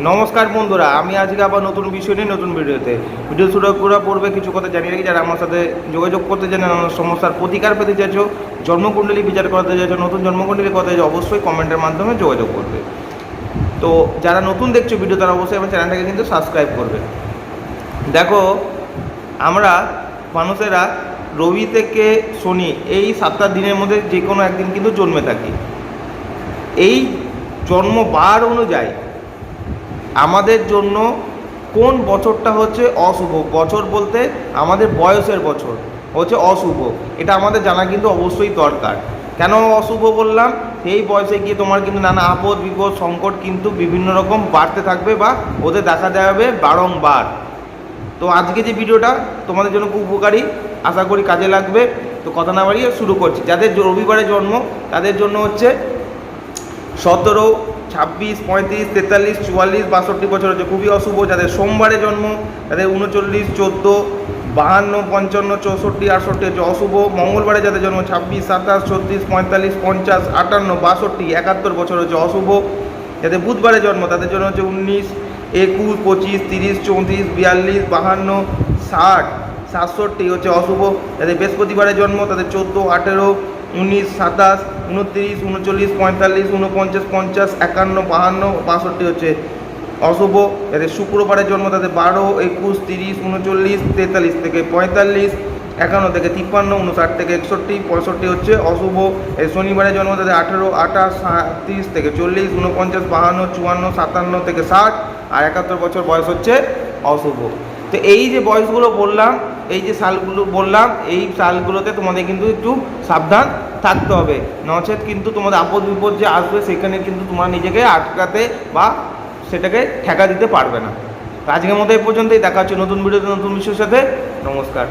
নমস্কার বন্ধুরা, আমি আজকে আবার নতুন বিষয় নিয়ে নতুন ভিডিওতে। ভিডিও শুরু পূর্বে কিছু কথা জানিয়ে রাখি, যারা আমার সাথে যোগাযোগ করতে চান নানান সমস্যার প্রতিকার পেতে চাইছো, জন্মকুণ্ডলী বিচার করতে চাইছো, নতুন জন্মকুণ্ডলী করতে চাইছো, অবশ্যই কমেন্টের মাধ্যমে যোগাযোগ করবে। তো যারা নতুন দেখছ ভিডিও, তারা অবশ্যই আমার চ্যানেলটাকে কিন্তু সাবস্ক্রাইব করবে। দেখো, আমরা মানুষেরা রবি থেকে শনি এই সাতটা দিনের মধ্যে যে কোনো একদিন কিন্তু জন্মে থাকি। এই জন্মবার অনুযায়ী আমাদের জন্য কোন বছরটা হচ্ছে অশুভ? বছর বলতে আমাদের বয়সের বছর হচ্ছে অশুভ। এটা আমাদের জানা কিন্তু অবশ্যই দরকার। কেন অশুভ বললাম? সেই বয়সে গিয়ে তোমার কিন্তু নানা আপদ, বিপদ, সংকট কিন্তু বিভিন্ন রকম বাড়তে থাকবে বা ওদের দেখা যাবে বারংবার। তো আজকে যে ভিডিওটা তোমাদের জন্য খুব উপকারী, আশা করি কাজে লাগবে। তো কথা না বাড়িয়ে শুরু করছি। যাদের রবিবারে জন্ম, তাদের জন্য হচ্ছে সতেরো ছাব্বিশ, পঁয়ত্রিশ, তেতাল্লিশ, চুয়াল্লিশ, বাষট্টি বছর হচ্ছে খুবই অশুভ। যাদের সোমবারে জন্ম, তাদের উনচল্লিশ, চোদ্দ, বাহান্ন, পঞ্চান্ন, চৌষট্টি, আটষট্টি হচ্ছে অশুভ। মঙ্গলবারে যাদের জন্ম, ছাব্বিশ, সাতাশ, ছত্রিশ, পঁয়তাল্লিশ, পঞ্চাশ, আটান্ন, বাষট্টি, একাত্তর বছর হচ্ছে অশুভ। যাদের বুধবারে জন্ম, তাদের জন্য হচ্ছে উনিশ, একুশ, পঁচিশ, তিরিশ, চৌত্রিশ, বিয়াল্লিশ, বাহান্ন, ষাট, সাতষট্টি হচ্ছে অশুভ। যাদের বৃহস্পতিবারে জন্ম, তাদের চোদ্দ, আঠেরো উনিশ, সাতাশ, উনত্রিশ, উনচল্লিশ, পঁয়তাল্লিশ, উনপঞ্চাশ, পঞ্চাশ, একান্ন, বাহান্ন, বাষট্টি হচ্ছে অশুভ। যাদের শুক্রবারের জন্ম তাদের বারো, একুশ, তিরিশ, উনচল্লিশ, তেতাল্লিশ থেকে পঁয়তাল্লিশ, একান্ন থেকে তিপ্পান্ন, উনষাট থেকে একষট্টি, পঁয়ষট্টি হচ্ছে অশুভ। এই শনিবারে জন্ম তাদের আঠেরো, আঠাশ, সাঁত্রিশ থেকে চল্লিশ, উনপঞ্চাশ, বাহান্ন, চুয়ান্ন, সাতান্ন থেকে ষাট, আর একাত্তর বছর বয়স হচ্ছে অশুভ। তো এই যে বয়সগুলো বললাম এই যে সালগুলো বললাম, এই সালগুলোতে তোমাদের কিন্তু একটু সাবধান থাকতে হবে। নচেত কিন্তু তোমাদের আপদ বিপদ যে আসবে, সেখানে কিন্তু তোমরা নিজেকে আটকাতে বা সেটাকে ঠেকা দিতে পারবে না। আজকের মতো এই পর্যন্তই। দেখা হচ্ছে নতুন ভিডিওতে, নতুন বিষয়ের সাথে। নমস্কার।